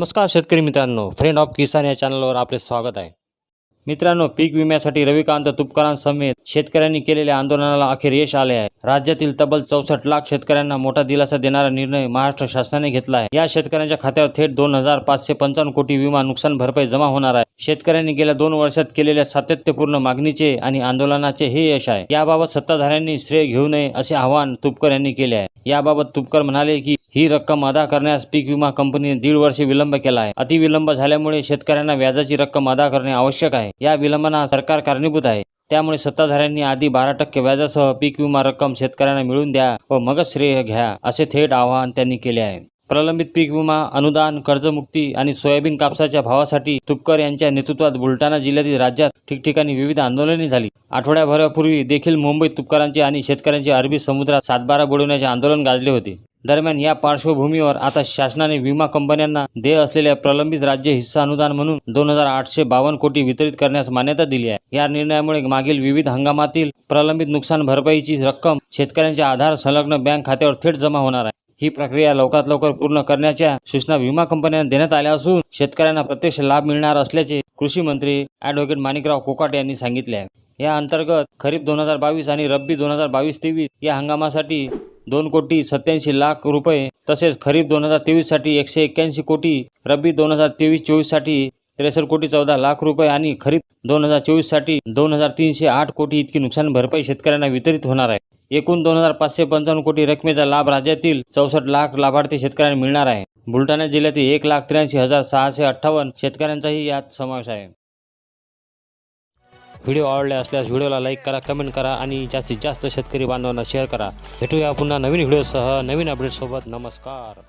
नमस्कार शेतकरी मित्रांनो फ्रेंड ऑफ किसान या चॅनलवर आपले स्वागत आहे. मित्रांनो पीक विम्यासाठी रविकांत तुपकरांसमेत शेतकऱ्यांनी केलेल्या आंदोलनाला अखेर यश आले आहे. राज्यातील तब्बल चौसष्ट लाख शेतकऱ्यांना मोठा दिलासा देणारा निर्णय महाराष्ट्र शासनाने घेतला आहे. या शेतकऱ्यांच्या खात्यावर थेट दोन हजार पाचशे पंचावन्न कोटी विमा नुकसान भरपाई जमा होणार आहे. शेतकऱ्यांनी गेल्या दोन वर्षात केलेल्या सातत्यपूर्ण मागणीचे आणि आंदोलनाचे हे यश आहे. याबाबत सत्ताधाऱ्यांनी श्रेय घेऊ नये असे आवाहन तुपकर यांनी केले आहे. याबाबत तुपकर म्हणाले की ही रक्कम अदा करण्यास पीक विमा कंपनीने दीड वर्षे विलंब केला आहे. अतिविलंब झाल्यामुळे शेतकऱ्यांना व्याजाची रक्कम अदा करणे आवश्यक आहे. या विलंबना सरकार कारणीभूत आहे. त्यामुळे सत्ताधाऱ्यांनी आधी बारा टक्के व्याजासह पीक विमा रक्कम शेतकऱ्यांना मिळवून द्या व मगच श्रेय घ्या असे थेट आवाहन त्यांनी केले आहे. प्रलंबित पीक विमा अनुदान कर्जमुक्ती आणि सोयाबीन कापसाच्या भावासाठी तुपकर यांच्या नेतृत्वात बुलढाणा जिल्ह्यातील राज्यात ठिकठिकाणी विविध आंदोलने झाली. आठवड्याभरापूर्वी देखील मुंबईत तुपकरांचे आणि शेतकऱ्यांचे अरबी समुद्रात सातबारा बुडवण्याचे आंदोलन गाजले होते. दरम्यान या पार्श्वभूमीवर आता शासनाने विमा कंपन्यांना देय असलेल्या प्रलंबित राज्य हिस्सा अनुदान म्हणून दोन हजार आठशे बावन्न कोटी वितरित करण्यास मान्यता दिली आहे. या निर्णयामुळे मागील विविध हंगामातील प्रलंबित नुकसान भरपाईची रक्कम शेतकऱ्यांच्या आधार संलग्न बँक खात्यावर थेट जमा होणार आहे. ही प्रक्रिया लवकरात लवकर पूर्ण करण्याच्या सूचना विमा कंपन्यांना देण्यात आल्या असून शेतकऱ्यांना प्रत्यक्ष लाभ मिळणार असल्याचे कृषी मंत्री ॲडव्होकेट माणिकराव कोकाटे यांनी सांगितले आहे. या अंतर्गत खरीप दोन हजार बावीस आणि रब्बी दोन हजार बावीस तेवीस या हंगामासाठी दोन कोटी सत्याऐंशी लाख रुपये तसेच खरीप दोन हजार तेवीससाठी एकशे एक्क्याऐंशी कोटी रब्बी दोन हजार तेवीस चोवीससाठी त्रेसष्ट कोटी चौदा लाख रुपये आणि खरीप दोन हजार चोवीससाठी दोन हजार तीनशे आठ कोटी इतकी नुकसान भरपाई शेतकऱ्यांना वितरित होणार आहे. एकूण दोन हजार पाचशे पंचावन्न कोटी रकमेचा लाभ राज्यातील चौसष्ट लाख लाभार्थी शेतकऱ्यांना मिळणार आहे. बुलढाणा जिल्ह्यातील एक लाख त्र्याऐंशी हजार सहाशे अठ्ठावन्न शेतकऱ्यांचाही यात समावेश आहे. व्हिडिओ आवडले असल्यास व्हिडिओला लाईक करा कमेंट करा आणि जास्तीत जास्त शेतकरी बांधवांना शेअर करा. भेटूया पुन्हा नवीन व्हिडिओसह नवीन अपडेटसोबत नमस्कार.